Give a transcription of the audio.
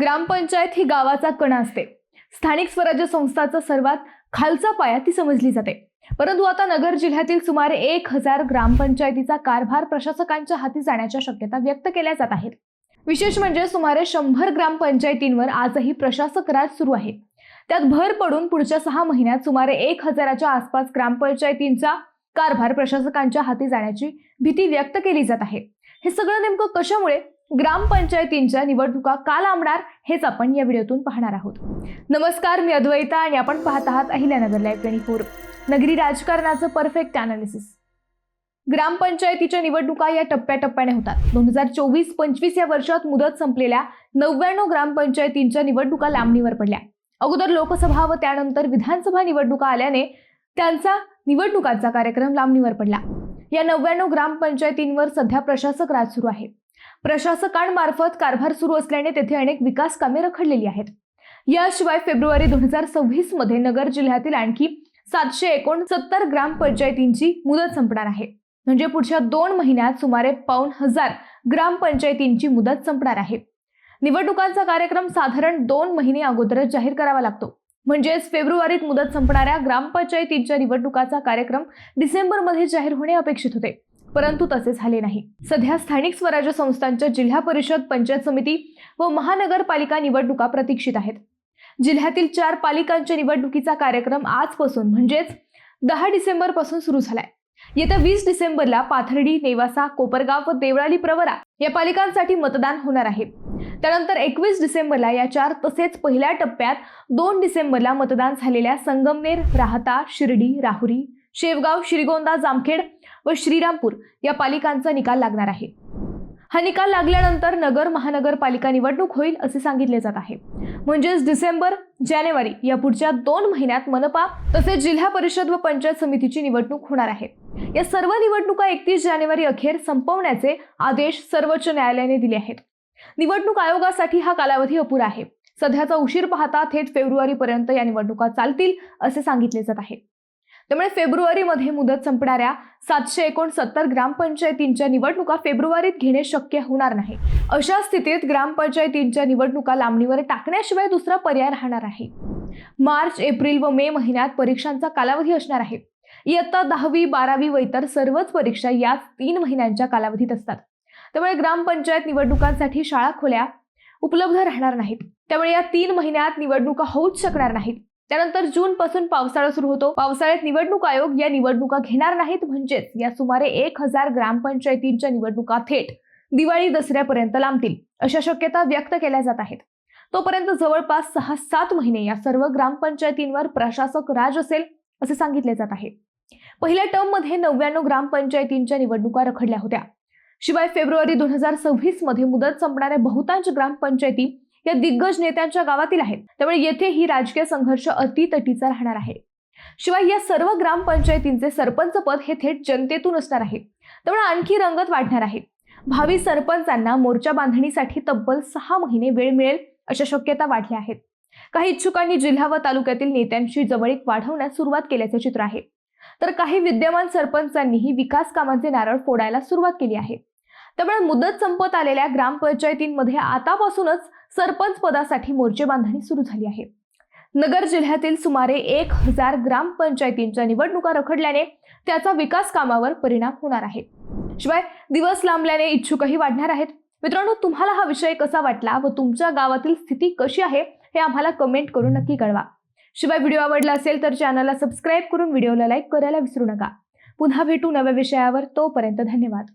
ग्रामपंचायत ही गावाचा कणा असते. स्थानिक स्वराज्य संस्थाचा सर्वात खालचा पाया ती समजली जाते. परंतु आता नगर जिल्ह्यातील सुमारे एक हजार ग्रामपंचायतीचा कारभार प्रशासकांच्या हाती जाण्याच्या शक्यता व्यक्त केल्या जात आहेत. विशेष म्हणजे सुमारे शंभर ग्रामपंचायतींवर आजही प्रशासक राज सुरू आहे. त्यात भर पडून पुढच्या सहा महिन्यात सुमारे एक हजाराच्या आसपास ग्रामपंचायतींचा कारभार प्रशासकांच्या हाती जाण्याची भीती व्यक्त केली जात आहे. हे सगळं नेमकं कशामुळे? ग्रामपंचायतींच्या निवडणुका का लांबणार हेच आपण या व्हिडिओतून पाहणार आहोत. नमस्कार मी अद्वैता आणि आपण पाहत आहात अहिल्यानगर लाईव्ह ट्वेंटी फोर नगरी राजकारणाचं परफेक्ट अनालिसिस ग्रामपंचायतीच्या निवडणुका या टप्प्याटप्प्याने होतात. दोन हजार चोवीस पंचवीस या वर्षात मुदत संपलेल्या नव्याण्णव ग्रामपंचायतींच्या निवडणुका लांबणीवर पडल्या. अगोदर लोकसभा व त्यानंतर विधानसभा निवडणुका आल्याने त्यांचा निवडणुकांचा कार्यक्रम लांबणीवर पडला. या नव्याण्णव ग्रामपंचायतींवर सध्या प्रशासक राज सुरू आहे. प्रशासकांमार्फत कारभार सुरू असल्याने तेथे अनेक विकास कामे रखडलेली आहेत. याशिवाय फेब्रुवारी दोन हजार सव्वीसमध्ये नगर जिल्ह्यातील आणखी सातशे एकोणसत्तर ग्रामपंचायतींची मुदत संपणार आहे. म्हणजे पुढच्या दोन महिन्यात सुमारे पाऊन हजार ग्रामपंचायतींची मुदत संपणार आहे. निवडणुकांचा कार्यक्रम साधारण दोन महिने अगोदरच जाहीर करावा लागतो. म्हणजेच फेब्रुवारीत मुदत संपणाऱ्या ग्रामपंचायतींच्या निवडणुकाचा कार्यक्रम डिसेंबरमध्ये जाहीर होणे अपेक्षित होते. परंतु तसे झाले नाही. सध्या स्थानिक स्वराज्य संस्थांच्या जिल्हा परिषद पंचायत समिती व महानगरपालिका निवडणुका प्रतीक्षित आहेत. जिल्ह्यातील चार पालिकांच्या निवडणुकीचा कार्यक्रम आजपासून म्हणजेच दहा डिसेंबरपासून सुरू झालाय. येत्या वीस डिसेंबरला पाथर्डी नेवासा कोपरगाव व देवळाली प्रवरा या पालिकांसाठी मतदान होणार आहे. त्यानंतर एकवीस डिसेंबरला या चार तसेच पहिल्या टप्प्यात दोन डिसेंबरला मतदान झालेल्या संगमनेर राहता शिर्डी राहुरी शेवगाव श्रीगोंदा जामखेड व श्रीरामपूर या पालिकांचा निकाल लागणार आहे. हा निकाल लागल्यानंतर नगर महानगरपालिका निवडणूक होईल असे सांगितले जात आहे. म्हणजेच डिसेंबर जानेवारी या पुढच्या दोन महिन्यात मनपा तसेच जिल्हा परिषद व पंचायत समितीची निवडणूक होणार आहे. या सर्व निवडणुका एकतीस जानेवारी अखेर संपवण्याचे आदेश सर्वोच्च न्यायालयाने दिले आहेत. निवडणूक आयोगासाठी हा कालावधी अपुरा आहे. सध्याचा उशीर पाहता थेट फेब्रुवारीपर्यंत या निवडणुका चालतील असे सांगितले जात आहे. त्यामुळे फेब्रुवारीमध्ये मुदत संपणाऱ्या सातशे एकोणसत्तर ग्रामपंचायतींच्या निवडणुका फेब्रुवारीत घेणे शक्य होणार नाही. अशा स्थितीत ग्रामपंचायतींच्या निवडणुका लांबणीवर टाकण्याशिवाय दुसरा पर्याय राहणार आहे. मार्च एप्रिल व मे महिन्यात परीक्षांचा कालावधी असणार आहे. इयत्ता दहावी बारावी व इतर सर्वच परीक्षा याच तीन महिन्यांच्या कालावधीत असतात. त्यामुळे ग्रामपंचायत निवडणुकांसाठी शाळा खोल्या उपलब्ध राहणार नाहीत. त्यामुळे या तीन महिन्यात निवडणुका होऊच शकणार नाहीत. त्यानंतर जून पासून पावसाळा सुरू होतो. पावसाळ्यात निवडणूक आयोग या निवडणुका घेणार नाहीत म्हणजेच या सुमारे एक हजार ग्रामपंचायतींच्या निवडणुका थेट दिवाळी दसऱ्यापर्यंत लांबतील अशा शक्यता व्यक्त केल्या जात आहेत. तोपर्यंत जवळपास सहा सात महिने या सर्व ग्रामपंचायतींवर प्रशासक राज असेल असे सांगितले जात आहे. पहिल्या टर्ममध्ये नव्याण्णव ग्रामपंचायतींच्या निवडणुका रखडल्या होत्या. शिवाय फेब्रुवारी दोन हजार सव्वीसमध्ये मुदत संपणाऱ्या बहुतांश ग्रामपंचायती या दिग्गज नेत्यांच्या गावातील आहेत. त्यामुळे येथे ही राजकीय संघर्ष अतितटीचा राहणार आहे. शिवाय या सर्व ग्रामपंचायतींचे सरपंच पद हे थेट जनतेतून असणार आहे. त्यामुळे आणखी रंगत वाढणार आहे. भावी सरपंचांना मोर्चा बांधणीसाठी तब्बल सहा महिने वेळ मिळेल अशा शक्यता वाढल्या आहेत. काही इच्छुकांनी जिल्हा व तालुक्यातील नेत्यांशी जवळीक वाढवण्यास सुरुवात केल्याचे चित्र आहे. तर काही विद्यमान सरपंचांनीही विकास कामांचे नारळ फोडायला सुरुवात केली आहे. त्यामुळे मुदत संपत आलेल्या ग्रामपंचायतींमध्ये आतापासूनच सरपंच पदासाठी मोर्चे बांधणी सुरू झाली आहे. नगर जिल्ह्यातील सुमारे एक हजार ग्रामपंचायतींच्या निवडणुका रखडल्याने त्याचा विकास कामावर परिणाम होणार आहे. शिवाय दिवस लांबल्याने इच्छुकही वाढणार आहेत. मित्रांनो तुम्हाला हा विषय कसा वाटला व तुमच्या गावातील स्थिती कशी आहे हे आम्हाला कमेंट करून नक्की कळवा. शिवाय व्हिडिओ आवडला असेल तर चॅनलला सबस्क्राईब करून व्हिडिओला लाईक करायला विसरू नका. पुन्हा भेटू नव्या विषयावर तोपर्यंत धन्यवाद.